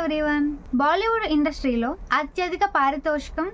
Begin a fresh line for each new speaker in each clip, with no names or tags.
Everyone Bollywood ఇండస్ట్రీలో అత్యధిక పారితోషికం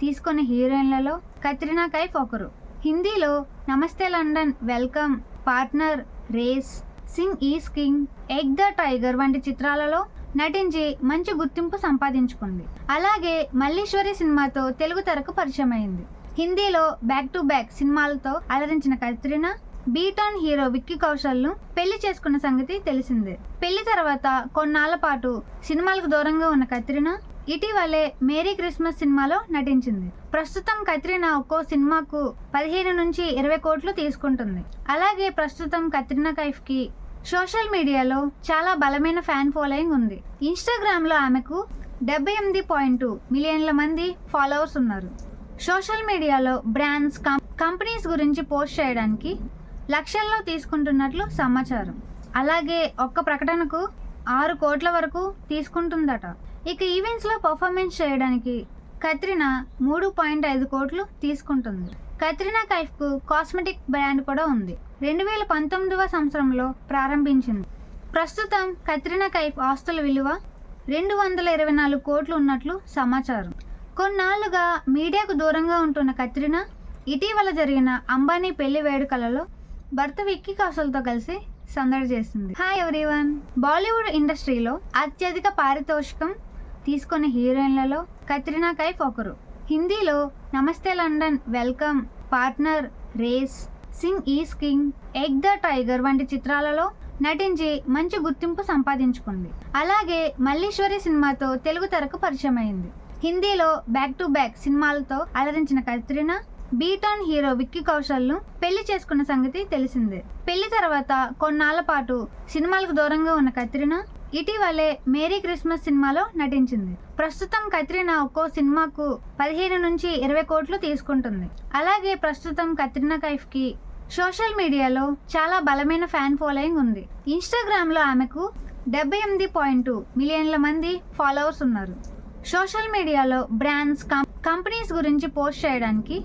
తీసుకున్న హీరోయిన్లలో కత్రినా కైఫ్ ఒకరు. హిందీలో Namaste London welcome partner race Singh is king Ek Tha tiger వంటి చిత్రాలలో నటించి మంచి గుర్తింపు సంపాదించుకుంది. అలాగే మల్లీశ్వరి సినిమాతో తెలుగు తెరకు పరిచయం అయింది హిందీలో బ్యాక్ టు బ్యాక్ సినిమాలతో అలరించిన కత్రినా బీటాన్ హీరో విక్కీ కౌశల్ను పెళ్ళి చేసుకున్న సంగతి తెలిసిందే. పెళ్ళి తర్వాత కొన్నాళ్ళ పాటు సినిమాలకు దూరంగా ఉన్న కత్రినా ఇటీవలే మేరీ క్రిస్మస్ సినిమాలో నటించింది. ప్రస్తుతం కత్రినా ఒక్కో సినిమాకు పదిహేను నుంచి ఇరవై కోట్లు తీసుకుంటుంది. అలాగే ప్రస్తుతం కత్రినా కైఫ్కి సోషల్ మీడియాలో చాలా బలమైన ఫ్యాన్ ఫాలోయింగ్ ఉంది. ఇన్స్టాగ్రామ్లో ఆమెకు డెబ్బై ఎనిమిది పాయింట్ మిలియన్ల మంది ఫాలోవర్స్ ఉన్నారు. సోషల్ మీడియాలో బ్రాండ్స్ కం- కంపెనీస్ గురించి పోస్ట్ చేయడానికి లక్షల్లో తీసుకుంటున్నట్లు సమాచారం. అలాగే ఒక్క ప్రకటనకు ఆరు కోట్ల వరకు తీసుకుంటుందట. ఇక ఈవెంట్స్లో పర్ఫార్మెన్స్ చేయడానికి కత్రినా మూడు పాయింట్ ఐదు కోట్లు తీసుకుంటుంది. కత్రినా కైఫ్కు కాస్మెటిక్ బ్రాండ్ కూడా ఉంది. రెండు వేల పంతొమ్మిదవ సంవత్సరంలో ప్రారంభించింది. ప్రస్తుతం కత్రినా కైఫ్ ఆస్తుల విలువ రెండు వందల ఇరవై నాలుగు కోట్లు ఉన్నట్లు సమాచారం. కొన్నాళ్ళుగా మీడియాకు దూరంగా ఉంటున్న కత్రినా ఇటీవల జరిగిన అంబానీ పెళ్ళి వేడుకలలో భర్త విక్కీ కౌశల్తో కలిసి సందడి చేసింది హాయ్ ఎవ్రీవన్ బాలీవుడ్ ఇండస్ట్రీలో అత్యధిక పారితోషికం తీసుకున్న హీరోయిన్లలో కత్రినా కైఫ్ ఒకరు. హిందీలో Namaste London welcome partner race Singh is king Ek Tha tiger వంటి చిత్రాలలో నటించి మంచి గుర్తింపు సంపాదించుకుంది. అలాగే మల్లీశ్వరి సినిమాతో తెలుగు తెరకు పరిచయం అయింది హిందీలో బ్యాక్ టు బ్యాక్ సినిమాలతో అలరించిన కత్రినా బీటాన్ హీరో విక్కీ కౌశల్ను పెళ్ళి చేసుకున్న సంగతి తెలిసిందే. పెళ్ళి తర్వాత కొన్నాళ్ళ పాటు సినిమాలకు దూరంగా ఉన్న కత్రినా ఇటీవలే మేరీ క్రిస్మస్ సినిమాలో నటించింది. ప్రస్తుతం కత్రినా ఒక్కో సినిమాకు పదిహేను నుంచి ఇరవై కోట్లు తీసుకుంటుంది. అలాగే ప్రస్తుతం కత్రినా కైఫ్కి సోషల్ మీడియాలో చాలా బలమైన ఫ్యాన్ ఫాలోయింగ్ ఉంది. ఇన్స్టాగ్రామ్లో ఆమెకు డెబ్బై ఎనిమిది పాయింట్ మిలియన్ల మంది ఫాలోవర్స్ ఉన్నారు. సోషల్ మీడియాలో బ్రాండ్స్ కం- కంపెనీస్ గురించి పోస్ట్ చేయడానికి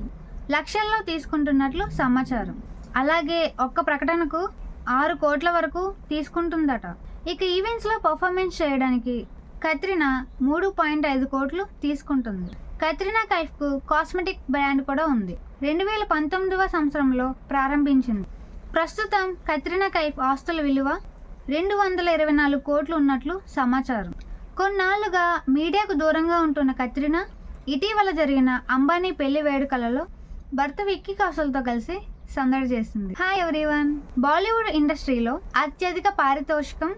లక్షల్లో తీసుకుంటున్నట్లు సమాచారం. అలాగే ఒక్క ప్రకటనకు ఆరు కోట్ల వరకు తీసుకుంటుందట. ఇక ఈవెంట్స్లో పర్ఫార్మెన్స్ చేయడానికి కత్రినా మూడు పాయింట్ ఐదు కోట్లు తీసుకుంటుంది. కత్రినా కైఫ్కు కాస్మెటిక్ బ్రాండ్ కూడా ఉంది. రెండు వేల పంతొమ్మిదవ సంవత్సరంలో ప్రారంభించింది. ప్రస్తుతం కత్రినా కైఫ్ ఆస్తుల విలువ రెండు వందల ఇరవై నాలుగు కోట్లు ఉన్నట్లు సమాచారం. కొన్నాళ్ళుగా మీడియాకు దూరంగా ఉంటున్న కత్రినా ఇటీవల జరిగిన అంబానీ పెళ్ళి వేడుకలలో భర్త విక్కీ కౌశల్తో కలిసి సందడి చేసింది హాయ్ ఎవ్రీవన్ బాలీవుడ్ ఇండస్ట్రీలో అత్యధిక పారితోషికం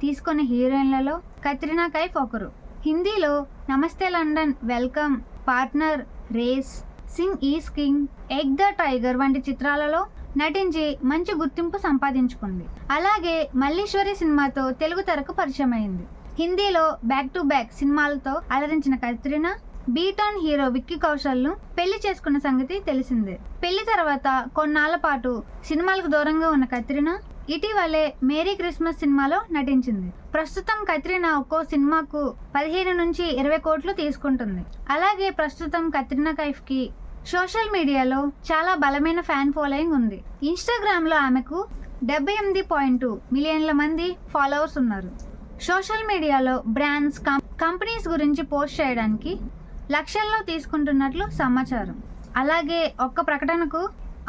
తీసుకున్న హీరోయిన్లలో కత్రినా కైఫ్ ఒకరు. హిందీలో Namaste London welcome partner race Singh is king Ek Tha tiger వంటి చిత్రాలలో నటించి మంచి గుర్తింపు సంపాదించుకుంది. అలాగే మల్లీశ్వరి సినిమాతో తెలుగు తెరకు పరిచయం అయింది హిందీలో బ్యాక్ టు బ్యాక్ సినిమాలతో అలరించిన కత్రినా బీటాన్ హీరో విక్కీ కౌశల్ను పెళ్ళి చేసుకున్న సంగతి తెలిసిందే. పెళ్ళి తర్వాత కొన్నాళ్ళ పాటు సినిమాలకు దూరంగా ఉన్న కత్రినా ఇటీవలే మేరీ క్రిస్మస్ సినిమాలో నటించింది. ప్రస్తుతం కత్రినా ఒక్కో సినిమాకు పదిహేను నుంచి ఇరవై కోట్లు తీసుకుంటుంది. అలాగే ప్రస్తుతం కత్రినా కైఫ్కి సోషల్ మీడియాలో చాలా బలమైన ఫ్యాన్ ఫాలోయింగ్ ఉంది. ఇన్స్టాగ్రామ్లో ఆమెకు డెబ్బై ఎనిమిది పాయింట్ మిలియన్ల మంది ఫాలోవర్స్ ఉన్నారు. సోషల్ మీడియాలో బ్రాండ్స్ కం- కంపెనీస్ గురించి పోస్ట్ చేయడానికి లక్షల్లో తీసుకుంటున్నట్లు సమాచారం. అలాగే ఒక్క ప్రకటనకు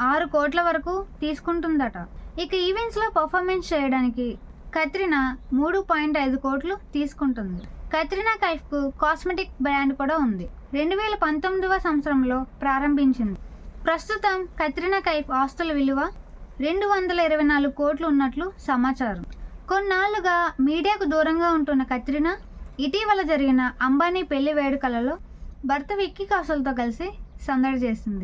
ఆరు కోట్ల వరకు తీసుకుంటుందట. ఇక ఈవెంట్స్లో పర్ఫార్మెన్స్ చేయడానికి కత్రినా మూడు పాయింట్ ఐదు కోట్లు తీసుకుంటుంది. కత్రినా కైఫ్కు కాస్మెటిక్ బ్రాండ్ కూడా ఉంది. రెండు వేల పంతొమ్మిదవ సంవత్సరంలో ప్రారంభించింది. ప్రస్తుతం కత్రినా కైఫ్ ఆస్తుల విలువ రెండు వందల ఇరవై నాలుగు కోట్లు ఉన్నట్లు సమాచారం. కొన్నాళ్ళుగా మీడియాకు దూరంగా ఉంటున్న కత్రినా ఇటీవల జరిగిన అంబానీ పెళ్ళి వేడుకలలో భర్త విక్కీ కౌశల్తో కలిసి సందడి చేసింది